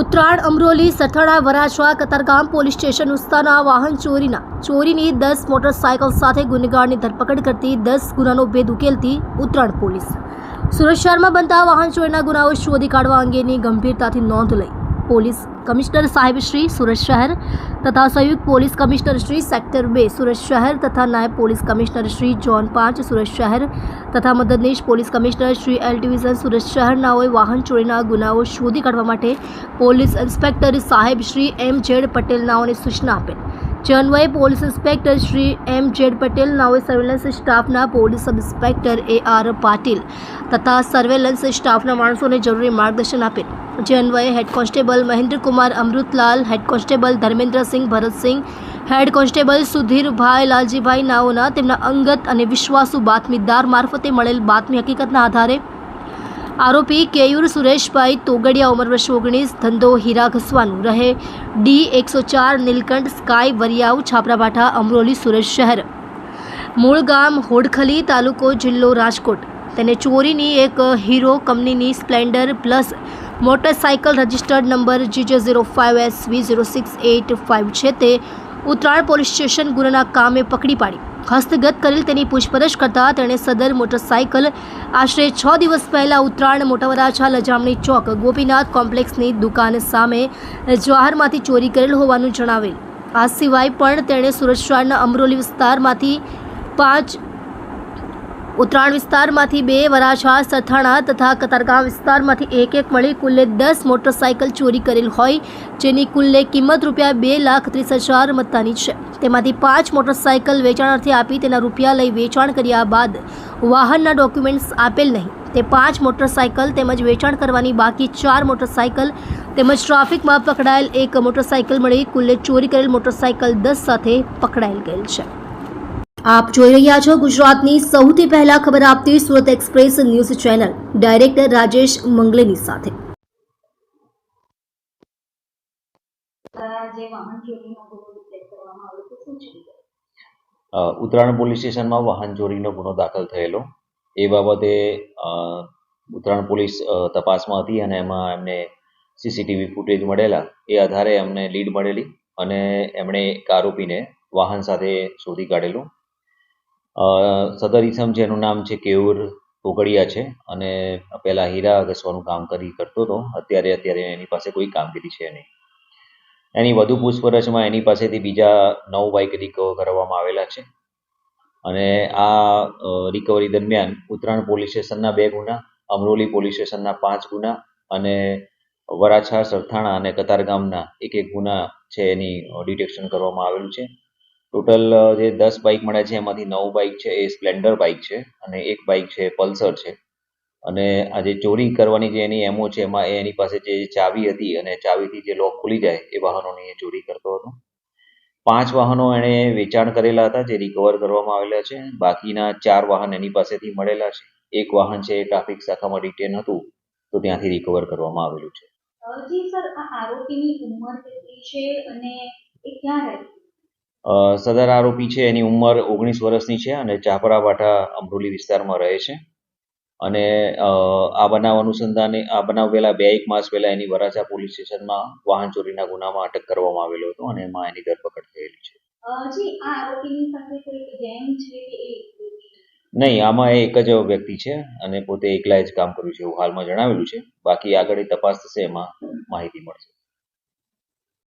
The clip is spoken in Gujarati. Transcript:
ઉત્તરાયણ, અમરોલી, સથાણા વરાછવા કતારગામ પોલીસ સ્ટેશન ઉસ્તાના વાહન ચોરીના ચોરીની દસ મોટરસાયકલ સાથે ગુનેગારની ધરપકડ કરતી દસ ગુનાનો ભેદ ઉકેલતી ઉત્તરાયણ પોલીસ. સુરત શહેરમાં બનતા વાહન ચોરીના ગુનાઓ શોધી કાઢવા અંગેની ગંભીરતાથી નોંધ લઈ પોલીસ કમિશનર સાહેબ શ્રી સુરત શહેર તથા સંયુક્ત પોલીસ કમિશનર શ્રી સેક્ટર બે સુરત શહેર તથા નાયબ પોલીસ કમિશનર શ્રી જોન પાંચ સુરત શહેર તથા મદદનીશ police commissioner Shri L division Surat શહેરનાઓએ વાહન ચોરીના ગુનાઓ શોધી કાઢવા માટે પોલીસ ઇન્સ્પેક્ટર સાહેબ શ્રી એમ જેડ પટેલ નાઓને સૂચના આપેલ. અન્વયે police inspector Shri M Z Patel નાઓએ surveillance સ્ટાફના police sub inspector A R Patil તથા સર્વેલન્સ સ્ટાફના માણસોને જરૂરી માર્ગદર્શન આપેલ જે અન્વયે head constable Mahendrakumar Amrutlal, head constable Dharmendrasinh Bharatsinh, head constable Sudhirbhai Laljibhai નાઓના તેમના અંગત અને વિશ્વાસુ બાતમીદાર મારફતે મળેલ બાતમી હકીકતના આધારે આરોપી કેયુર સુરેશભાઈ તોગડિયા ઉંમર વર્ષ ઓગણીસ, ધંધો હીરા ઘસવાનું રહે. ડી એકસો ચાર, નીલકંઠ, સ્કાય, વરિયાવ, છાપરાભાઠા, અમરોલી, સુરત શહેર. મૂળ ગામ હોડખલી તાલુકો જિલ્લો રાજકોટ. તેને ચોરીની એક હીરો કંપનીની Splendor plus motorcycle registered number GJ zero five S V zero six eight five છે તે ઉત્તરાયણ પોલીસ સ્ટેશન ગુનાના કામે પકડી પાડી. હસ્તગત કરેલ તેની પૂછપરછ કરતા તેણે સદર મોટરસાઇકલ આશરે છ દિવસ પહેલાં ઉત્તરાયણ મોટા વરાછા લજામણી ચોક ગોપીનાથ કોમ્પ્લેક્સની દુકાન સામે જવાહરમાંથી ચોરી કરેલ હોવાનું જણાવેલ. આ સિવાય પણ તેણે સુરત અમરોલી વિસ્તારમાંથી પાંચ ઉત્તરાયણ વિસ્તારમાંથી બે વરાછા, સથાણા તથા કતારગામ વિસ્તારમાંથી એક એક મળી કુલ્લે દસ મોટરસાઇકલ ચોરી કરેલ હોય, જેની કુલ્લે કિંમત રૂપિયા બે લાખ ત્રીસ હજાર મત્તાની છે. તેમાંથી પાંચ મોટરસાઇકલ વેચાણાર્થે આપી તેના રૂપિયા લઈ વેચાણ કર્યા બાદ વાહનના ડોક્યુમેન્ટ્સ આપેલ નહીં. તે પાંચ મોટરસાઇકલ તેમજ વેચાણ કરવાની બાકી ચાર મોટરસાઇકલ તેમજ ટ્રાફિકમાં પકડાયેલ એક મોટરસાઇકલ મળી કુલ્લે ચોરી કરેલ મોટરસાઇકલ દસ સાથે પકડાયેલ ગયેલ છે. આપ જોઈ રહ્યા છો ગુજરાતની સૌથી પહેલા ખબર આપતી Surat express news channel. Director Rajesh મંગલેની સાથે. ઉત્તરાયણ પોલીસ સ્ટેશનમાં વાહન ચોરીનો ગુનો દાખલ થયેલો. એ બાબતે ઉત્તરાયણ પોલીસ તપાસમાં હતી અને એમાં એમને સીસીટીવી ફૂટેજ મળેલા. એ આધારે એમને લીડ મળેલી અને એમણે એક આરોપીને વાહન સાથે શોધી કાઢેલું. સદર છે જેનું નામ છે કેયુર તોગડિયા છે. અને પહેલાં હીરા ઘસવાનું કામ કરી કરતો હતો. અત્યારે અત્યારે એની પાસે કોઈ કામગીરી છે નહીં. એની વધુ પૂછપરછમાં એની પાસેથી બીજા નવ બાઇક રિકવર કરવામાં આવેલા છે. અને આ રિકવરી દરમિયાન ઉત્તરાયણ પોલીસ સ્ટેશનના બે ગુના, અમરોલી પોલીસ સ્ટેશનના પાંચ ગુના અને વરાછા, સરથાણા અને કતારગામના એક એક ગુના છે એની ડિટેક્શન કરવામાં આવેલું છે. ટોટલ જે દસ બાઇક મળ્યા છે, એમાંથી નવ બાઇક છે, એ સ્પ્લેન્ડર બાઇક છે અને એક બાઇક છે પલ્સર છે. અને આ જે ચોરી કરવાની જે એની એમો છે, એમાં એની પાસે જે ચાવી હતી અને ચાવીથી જે લોક ખુલી જાય, એ વાહનોની એ ચોરી કરતો હતો. પાંચ વાહનો એણે વેચાણ કરેલા હતા, જે રિકવર કરવામાં આવેલા છે. બાકીના ચાર વાહન એની પાસેથી મળેલા છે. એક વાહન છે, એ ટ્રાફિક શાખામાં રિટેન હતું, તો ત્યાંથી રિકવર કરવામાં આવેલું છે. સર, આ આરોપીની ઉંમર કેટલી છે અને એ ક્યાં રહે સદર આરોપી છે એની ઉંમર ઓગણીસ વર્ષની છે અને ચાપરાવાટા અમરોલી વિસ્તારમાં રહે છે. અને આ બનાવ અનુસંધાને આ બનાવ પહેલાં બે એક માસ પહેલા એની વરાછા પોલીસ સ્ટેશનમાં વાહન ચોરીના ગુનામાં અટક કરવામાં આવેલો હતો અને એમાં એની ધરપકડ થયેલી છે. નહીં આમાં એ એક જ વ્યક્તિ છે અને પોતે એકલા જ કામ કર્યું છે એવું હાલમાં જણાવેલું છે. બાકી આગળ તપાસ થશે એમાં માહિતી મળશે.